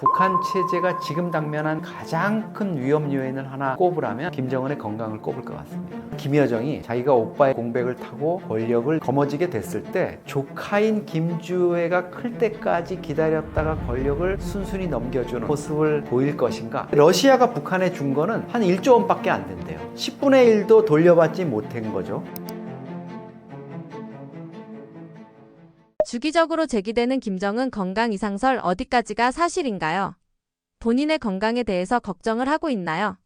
북한 체제가 지금 당면한 가장 큰 위험 요인을 하나 꼽으라면 김정은의 건강을 꼽을 것 같습니다. 김여정이 자기가 오빠의 공백을 타고 권력을 거머쥐게 됐을 때 조카인 김주애가 클 때까지 기다렸다가 권력을 순순히 넘겨주는 모습을 보일 것인가? 러시아가 북한에 준 거는 한 1조 원밖에 안 된대요. 10분의 1도 돌려받지 못한 거죠. 주기적으로 제기되는 김정은 건강 이상설 어디까지가 사실인가요? 본인의 건강에 대해서 걱정을 하고 있나요?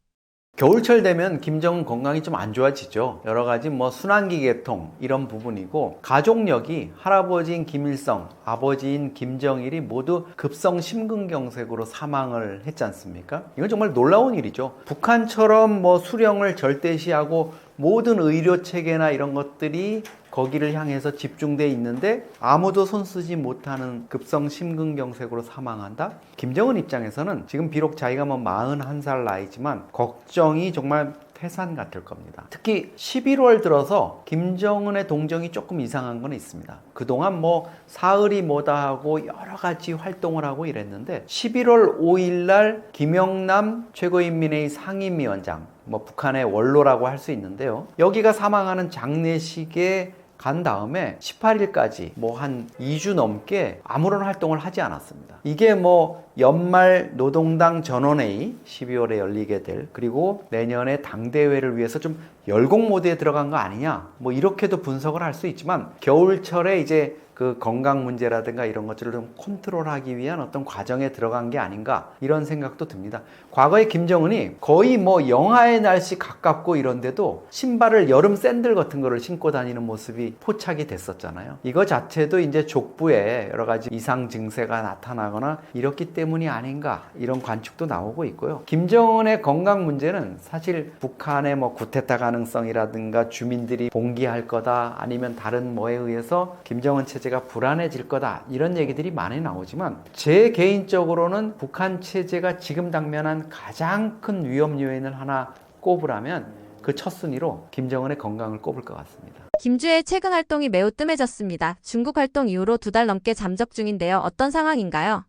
겨울철 되면 김정은 건강이 좀 안 좋아지죠. 여러 가지 뭐 순환기 계통 이런 부분이고 가족력이 할아버지인 김일성, 아버지인 김정일이 모두 급성 심근경색으로 사망을 했지 않습니까? 이건 정말 놀라운 일이죠. 북한처럼 뭐 수령을 절대시하고 모든 의료 체계나 이런 것들이 거기를 향해서 집중돼 있는데 아무도 손쓰지 못하는 급성 심근경색으로 사망한다? 김정은 입장에서는 지금 비록 자기가 뭐 41살 나이지만 걱정이 정말 태산 같을 겁니다. 특히 11월 들어서 김정은의 동정이 조금 이상한 건 있습니다. 그동안 뭐 사흘이 뭐다 하고 여러 가지 활동을 하고 이랬는데 11월 5일 날 김영남 최고인민회의 상임위원장 뭐 북한의 원로라고 할 수 있는데요. 여기가 사망하는 장례식에 간 다음에 18일까지 뭐 한 2주 넘게 아무런 활동을 하지 않았습니다. 이게 뭐 연말 노동당 전원회의 12월에 열리게 될 그리고 내년에 당대회를 위해서 좀 열공 모드에 들어간 거 아니냐 뭐 이렇게도 분석을 할 수 있지만 겨울철에 이제 그 건강 문제라든가 이런 것들을 좀 컨트롤하기 위한 어떤 과정에 들어간 게 아닌가 이런 생각도 듭니다. 과거에 김정은이 거의 뭐 영하의 날씨 가깝고 이런데도 신발을 여름 샌들 같은 거를 신고 다니는 모습이 포착이 됐었잖아요. 이거 자체도 이제 족부에 여러 가지 이상 증세가 나타나거나 이렇기 때문이 아닌가 이런 관측도 나오고 있고요. 김정은의 건강 문제는 사실 북한의 뭐 구테타 가능성이라든가 주민들이 봉기할 거다 아니면 다른 뭐에 의해서 김정은 체제 가 불안해질 거다 이런 얘기들이 많이 나오지만 제 개인적으로는 북한 체제가 지금 당면한 가장 큰 위험 요인을 하나 꼽으라면 그 첫 순위로 김정은의 건강을 꼽을 것 같습니다. 김주의 최근 활동이 매우 뜸해졌습니다. 중국 활동 이후로 두 달 넘게 잠적 중인데요. 어떤 상황인가요?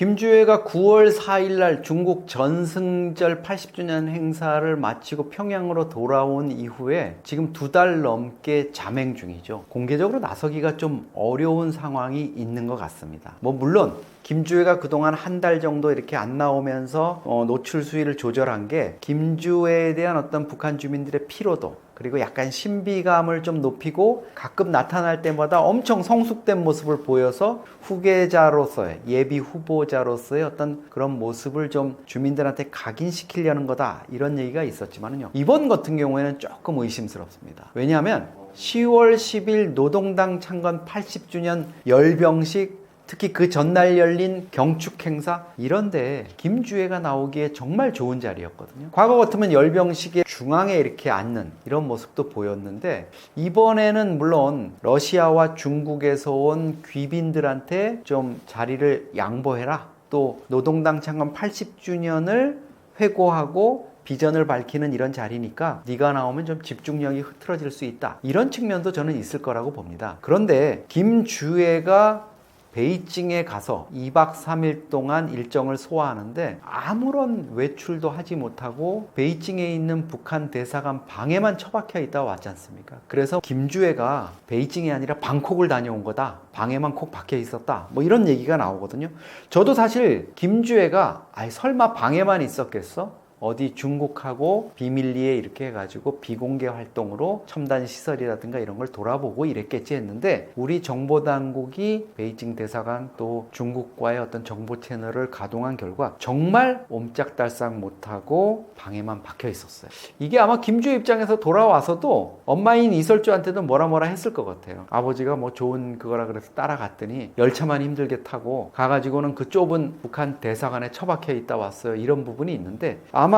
김주애가 9월 4일 날 중국 전승절 80주년 행사를 마치고 평양으로 돌아온 이후에 지금 두 달 넘게 잠행 중이죠. 공개적으로 나서기가 좀 어려운 상황이 있는 것 같습니다. 뭐 물론 김주애가 그동안 한 달 정도 이렇게 안 나오면서 어, 노출 수위를 조절한 게 김주애에 대한 어떤 북한 주민들의 피로도 그리고 약간 신비감을 좀 높이고 가끔 나타날 때마다 엄청 성숙된 모습을 보여서 후계자로서의 예비 후보자로서의 어떤 그런 모습을 좀 주민들한테 각인시키려는 거다 이런 얘기가 있었지만요. 이번 같은 경우에는 조금 의심스럽습니다. 왜냐하면 10월 10일 노동당 창건 80주년 열병식 특히 그 전날 열린 경축 행사 이런데 김주애가 나오기에 정말 좋은 자리였거든요. 과거 같으면 열병식의 중앙에 이렇게 앉는 이런 모습도 보였는데 이번에는 물론 러시아와 중국에서 온 귀빈들한테 좀 자리를 양보해라. 또 노동당 창건 80주년을 회고하고 비전을 밝히는 이런 자리니까 네가 나오면 좀 집중력이 흐트러질 수 있다. 이런 측면도 저는 있을 거라고 봅니다. 그런데 김주애가 베이징에 가서 2박 3일 동안 일정을 소화하는데 아무런 외출도 하지 못하고 베이징에 있는 북한 대사관 방에만 처박혀 있다 왔지 않습니까? 그래서 김주애가 베이징이 아니라 방콕을 다녀온 거다. 방에만 콕 박혀 있었다. 뭐 이런 얘기가 나오거든요. 저도 사실 김주애가 아이 설마 방에만 있었겠어? 어디 중국하고 비밀리에 이렇게 해가지고 비공개 활동으로 첨단 시설이라든가 이런 걸 돌아보고 이랬겠지 했는데 우리 정보 당국이 베이징 대사관 또 중국과의 어떤 정보 채널을 가동한 결과 정말 옴짝달싹 못하고 방에만 박혀 있었어요. 이게 아마 김주 입장에서 돌아와서도 엄마인 이설주한테도 뭐라 뭐라 했을 것 같아요. 아버지가 뭐 좋은 그거라 그래서 따라갔더니 열차만 힘들게 타고 가가지고는 그 좁은 북한 대사관에 처박혀 있다 왔어요. 이런 부분이 있는데 아마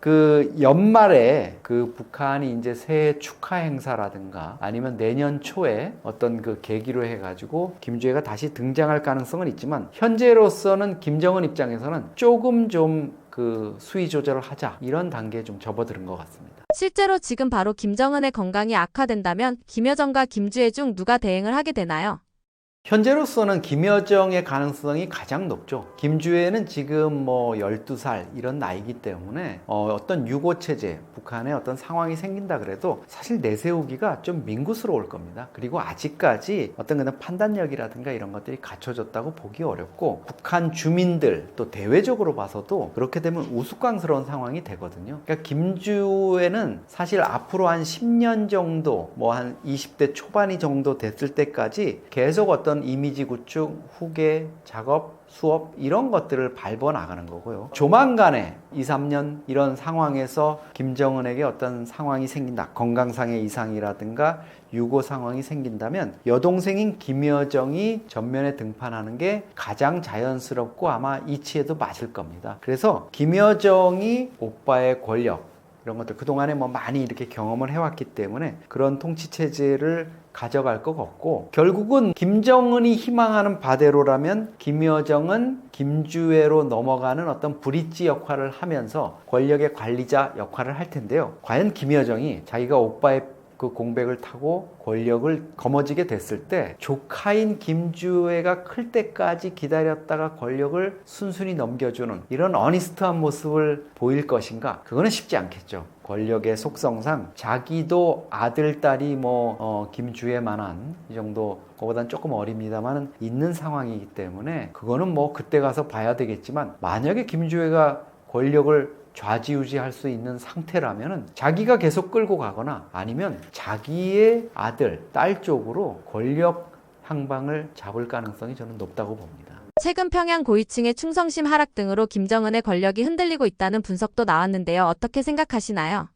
그 연말에 그 북한이 이제 새해 축하 행사라든가 아니면 내년 초에 어떤 그 계기로 해가지고 김주애가 다시 등장할 가능성은 있지만 현재로서는 김정은 입장에서는 조금 좀 그 수위 조절을 하자 이런 단계에 좀 접어드는 것 같습니다. 실제로 지금 바로 김정은의 건강이 악화된다면 김여정과 김주애 중 누가 대행을 하게 되나요? 현재로서는 김여정의 가능성이 가장 높죠. 김주혜는 지금 뭐 12살 이런 나이기 때문에 어, 떤 유고 체제, 북한의 어떤 상황이 생긴다 그래도 사실 내세우기가 좀 민구스러울 겁니다. 그리고 아직까지 어떤 그런 판단력이라든가 이런 것들이 갖춰졌다고 보기 어렵고 북한 주민들 또 대외적으로 봐서도 그렇게 되면 우스꽝스러운 상황이 되거든요. 그러니까 김주혜는 사실 앞으로 한 10년 정도 뭐 한 20대 초반이 정도 됐을 때까지 계속 어떤 이미지 구축, 후계 작업, 수업 이런 것들을 밟아 나가는 거고요. 조만간에 2, 3년 이런 상황에서 김정은에게 어떤 상황이 생긴다. 건강상의 이상이라든가 유고 상황이 생긴다면 여동생인 김여정이 전면에 등판하는 게 가장 자연스럽고 아마 이치에도 맞을 겁니다. 그래서 김여정이 오빠의 권력 이런 것들 그동안에 뭐 많이 이렇게 경험을 해왔기 때문에 그런 통치 체제를 가져갈 것 같고 결국은 김정은이 희망하는 바대로라면 김여정은 김주애로 넘어가는 어떤 브릿지 역할을 하면서 권력의 관리자 역할을 할 텐데요. 과연 김여정이 자기가 오빠의 그 공백을 타고 권력을 거머쥐게 됐을 때 조카인 김주애가 클 때까지 기다렸다가 권력을 순순히 넘겨주는 이런 어니스트한 모습을 보일 것인가? 그거는 쉽지 않겠죠. 권력의 속성상 자기도 아들 딸이 뭐 어, 김주애만한 이 정도 그보단 조금 어립니다만 있는 상황이기 때문에 그거는 뭐 그때 가서 봐야 되겠지만 만약에 김주애가 권력을 좌지우지할 수 있는 상태라면 자기가 계속 끌고 가거나 아니면 자기의 아들, 딸 쪽으로 권력 향방을 잡을 가능성이 저는 높다고 봅니다. 최근 평양 고위층의 충성심 하락 등으로 김정은의 권력이 흔들리고 있다는 분석도 나왔는데요. 어떻게 생각하시나요?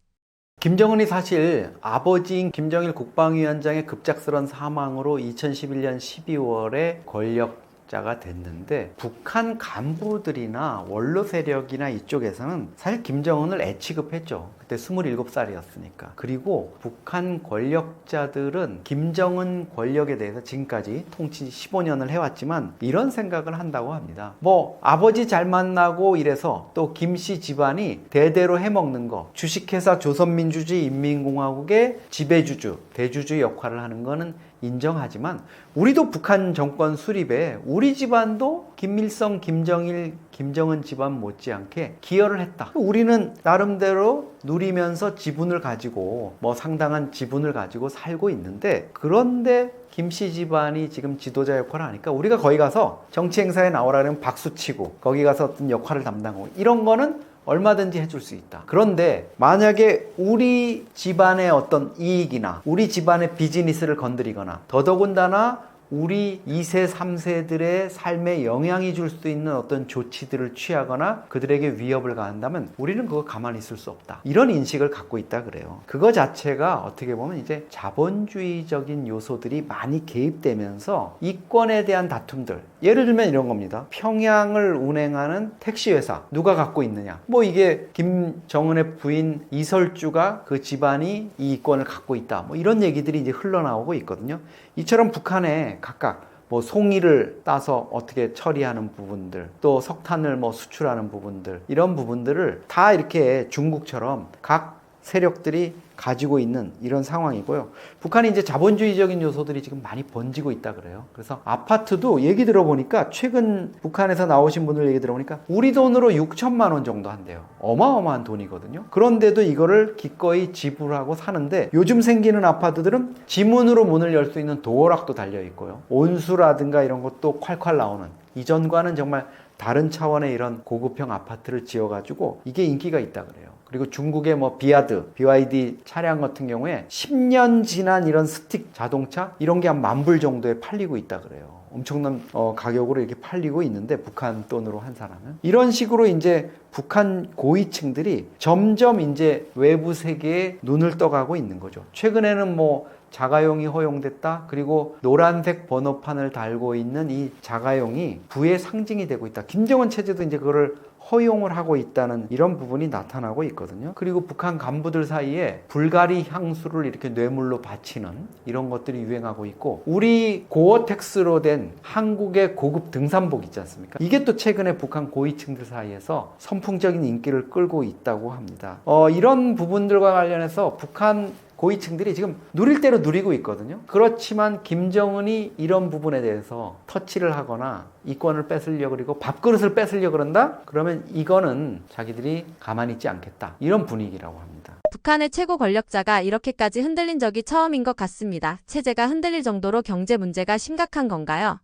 김정은이 사실 아버지인 김정일 국방위원장의 급작스런 사망으로 2011년 12월에 권력 자가 됐는데 북한 간부들이나 원로 세력이나 이쪽에서는 사실 김정은을 애취급했죠. 그때 27살이었으니까. 그리고 북한 권력자들은 김정은 권력에 대해서 지금까지 통치 15년을 해왔지만 이런 생각을 한다고 합니다. 뭐 아버지 잘 만나고 이래서 또 김씨 집안이 대대로 해먹는 거 주식회사 조선민주주의 인민공화국의 지배주주, 대주주 역할을 하는 거는 인정하지만 우리도 북한 정권 수립에 우리 집안도 김일성, 김정일, 김정은 집안 못지않게 기여를 했다. 우리는 나름대로 누리면서 지분을 가지고 뭐 상당한 지분을 가지고 살고 있는데 그런데 김씨 집안이 지금 지도자 역할을 하니까 우리가 거기 가서 정치 행사에 나오라 그러면 박수 치고 거기 가서 어떤 역할을 담당하고 이런 거는 얼마든지 해줄 수 있다. 그런데 만약에 우리 집안의 어떤 이익이나 우리 집안의 비즈니스를 건드리거나 더더군다나 우리 2세, 3세들의 삶에 영향이 줄 수 있는 어떤 조치들을 취하거나 그들에게 위협을 가한다면 우리는 그거 가만히 있을 수 없다. 이런 인식을 갖고 있다 그래요. 그거 자체가 어떻게 보면 이제 자본주의적인 요소들이 많이 개입되면서 이권에 대한 다툼들. 예를 들면 이런 겁니다. 평양을 운행하는 택시 회사. 누가 갖고 있느냐. 뭐 이게 김정은의 부인 이설주가 그 집안이 이 이권을 갖고 있다. 뭐 이런 얘기들이 이제 흘러나오고 있거든요. 이처럼 북한에 각각 뭐 송이를 따서 어떻게 처리하는 부분들, 또 석탄을 뭐 수출하는 부분들, 이런 부분들을 다 이렇게 중국처럼 각 세력들이 가지고 있는 이런 상황이고요. 북한이 이제 자본주의적인 요소들이 지금 많이 번지고 있다 그래요. 그래서 아파트도 얘기 들어보니까 최근 북한에서 나오신 분들 얘기 들어보니까 우리 돈으로 6천만 원 정도 한대요. 어마어마한 돈이거든요. 그런데도 이거를 기꺼이 지불하고 사는데 요즘 생기는 아파트들은 지문으로 문을 열 수 있는 도어락도 달려 있고요. 온수라든가 이런 것도 콸콸 나오는 이전과는 정말 다른 차원의 이런 고급형 아파트를 지어가지고 이게 인기가 있다 그래요. 그리고 중국의 뭐 비아드, BYD 차량 같은 경우에 10년 지난 이런 스틱 자동차 이런 게 한 만 불 정도에 팔리고 있다 그래요. 엄청난 어, 가격으로 이렇게 팔리고 있는데 북한 돈으로 한 사람은 이런 식으로 이제 북한 고위층들이 점점 이제 외부 세계에 눈을 떠가고 있는 거죠. 최근에는 뭐 자가용이 허용됐다. 그리고 노란색 번호판을 달고 있는 이 자가용이 부의 상징이 되고 있다. 김정은 체제도 이제 그거를 허용을 하고 있다는 이런 부분이 나타나고 있거든요. 그리고 북한 간부들 사이에 불가리 향수를 이렇게 뇌물로 바치는 이런 것들이 유행하고 있고 우리 고어텍스로 된 한국의 고급 등산복 있지 않습니까? 이게 또 최근에 북한 고위층들 사이에서 선풍적인 인기를 끌고 있다고 합니다. 어, 이런 부분들과 관련해서 북한 고위층들이 지금 누릴 대로 누리고 있거든요. 그렇지만 김정은이 이런 부분에 대해서 터치를 하거나 이권을 뺏으려 그리고 밥그릇을 뺏으려 그런다? 그러면 이거는 자기들이 가만히 있지 않겠다. 이런 분위기라고 합니다. 북한의 최고 권력자가 이렇게까지 흔들린 적이 처음인 것 같습니다. 체제가 흔들릴 정도로 경제 문제가 심각한 건가요?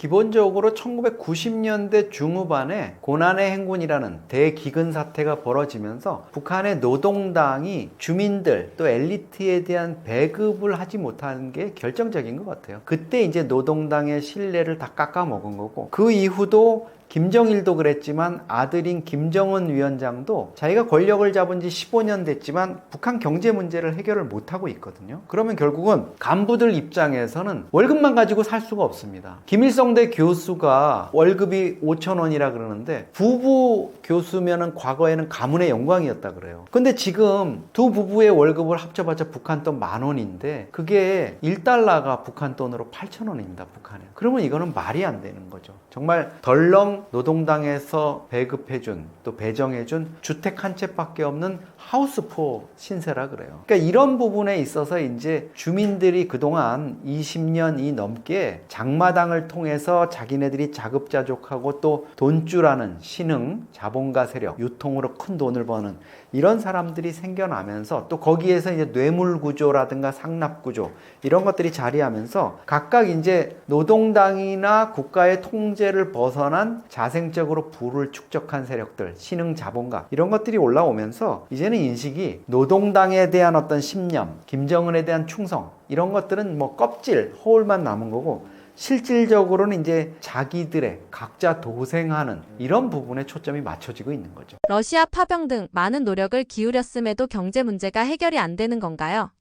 기본적으로 1990년대 중후반에 고난의 행군이라는 대기근 사태가 벌어지면서 북한의 노동당이 주민들 또 엘리트에 대한 배급을 하지 못하는 게 결정적인 것 같아요. 그때 이제 노동당의 신뢰를 다 깎아먹은 거고 그 이후도 김정일도 그랬지만 아들인 김정은 위원장도 자기가 권력을 잡은 지 15년 됐지만 북한 경제 문제를 해결을 못하고 있거든요. 그러면 결국은 간부들 입장에서는 월급만 가지고 살 수가 없습니다. 김일성대 교수가 월급이 5천 원이라 그러는데 부부 교수면은 과거에는 가문의 영광이었다 그래요. 근데 지금 두 부부의 월급을 합쳐봤자 북한 돈 만 원인데 그게 1달러가 북한 돈으로 8천 원입니다. 북한에. 그러면 이거는 말이 안 되는 거죠. 정말 덜렁 노동당에서 배급해준 또 배정해준 주택 한 채밖에 없는 하우스포 신세라 그래요. 그러니까 이런 부분에 있어서 이제 주민들이 그동안 20년이 넘게 장마당을 통해서 자기네들이 자급자족하고 또 돈주라는 신흥, 자본가 세력, 유통으로 큰 돈을 버는 이런 사람들이 생겨나면서 또 거기에서 이제 뇌물 구조라든가 상납 구조 이런 것들이 자리하면서 각각 이제 노동당이나 국가의 통제를 벗어난 자생적으로 부를 축적한 세력들, 신흥 자본가 이런 것들이 올라오면서 이제는 인식이 노동당에 대한 어떤 신념, 김정은에 대한 충성 이런 것들은 뭐 껍질, 허울만 남은 거고 실질적으로는 이제 자기들의 각자 도생하는 이런 부분에 초점이 맞춰지고 있는 거죠. 러시아 파병 등 많은 노력을 기울였음에도 경제 문제가 해결이 안 되는 건가요?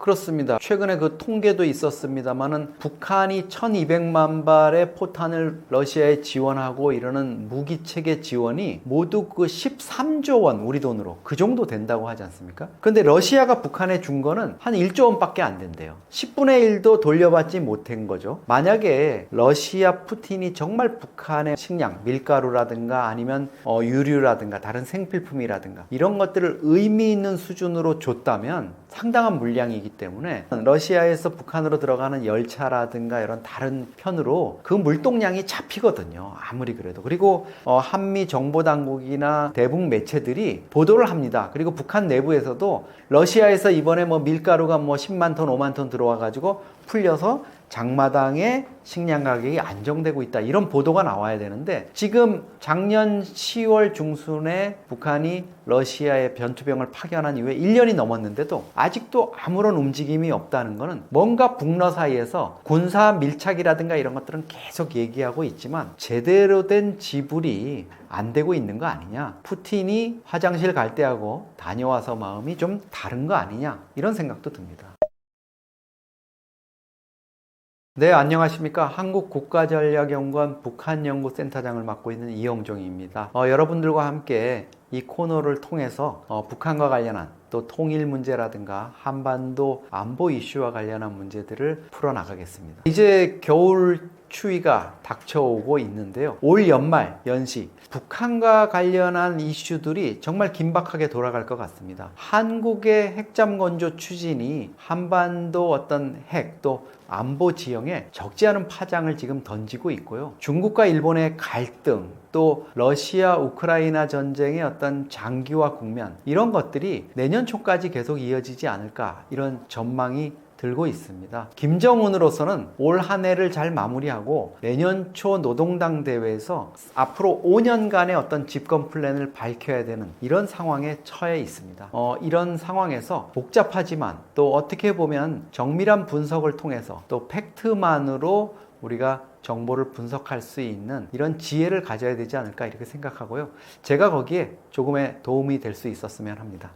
그렇습니다. 최근에 그 통계도 있었습니다만은 북한이 1200만 발의 포탄을 러시아에 지원하고 이러는 무기 체계 지원이 모두 그 13조 원 우리 돈으로 그 정도 된다고 하지 않습니까? 근데 러시아가 북한에 준 거는 한 1조 원밖에 안 된대요. 10분의 1도 돌려받지 못한 거죠. 만약에 러시아 푸틴이 정말 북한의 식량, 밀가루라든가 아니면 어, 유류라든가 다른 생필품이라든가 이런 것들을 의미 있는 수준으로 줬다면 상당한 물량이기 때문에 러시아에서 북한으로 들어가는 열차라든가 이런 다른 편으로 그 물동량이 잡히거든요. 아무리 그래도. 그리고 어, 한미 정보 당국이나 대북 매체들이 보도를 합니다. 그리고 북한 내부에서도 러시아에서 이번에 뭐 밀가루가 뭐 10만 톤, 5만 톤 들어와 가지고 풀려서 장마당의 식량 가격이 안정되고 있다. 이런 보도가 나와야 되는데 지금 작년 10월 중순에 북한이 러시아에 변투병을 파견한 이후에 1년이 넘었는데도 아직도 아무런 움직임이 없다는 것은 뭔가 북러 사이에서 군사 밀착이라든가 이런 것들은 계속 얘기하고 있지만 제대로 된 지불이 안 되고 있는 거 아니냐. 푸틴이 화장실 갈 때하고 다녀와서 마음이 좀 다른 거 아니냐. 이런 생각도 듭니다. 네, 안녕하십니까. 한국국가전략연구원 북한연구센터장을 맡고 있는 이영종입니다. 어, 여러분들과 함께 이 코너를 통해서 어, 북한과 관련한 또 통일 문제라든가 한반도 안보 이슈와 관련한 문제들을 풀어나가겠습니다. 이제 겨울 추위가 닥쳐오고 있는데요. 올 연말 연시 북한과 관련한 이슈들이 정말 긴박하게 돌아갈 것 같습니다. 한국의 핵잠 건조 추진이 한반도 어떤 핵 또 안보 지형에 적지 않은 파장을 지금 던지고 있고요. 중국과 일본의 갈등 또 러시아 우크라이나 전쟁의 어떤 장기화 국면 이런 것들이 내년 초까지 계속 이어지지 않을까 이런 전망이 들고 있습니다. 김정은으로서는 올 한 해를 잘 마무리하고 내년 초 노동당 대회에서 앞으로 5년간의 어떤 집권 플랜을 밝혀야 되는 이런 상황에 처해 있습니다. 어, 이런 상황에서 복잡하지만 또 어떻게 보면 정밀한 분석을 통해서 또 팩트만으로 우리가 정보를 분석할 수 있는 이런 지혜를 가져야 되지 않을까 이렇게 생각하고요. 제가 거기에 조금의 도움이 될 수 있었으면 합니다.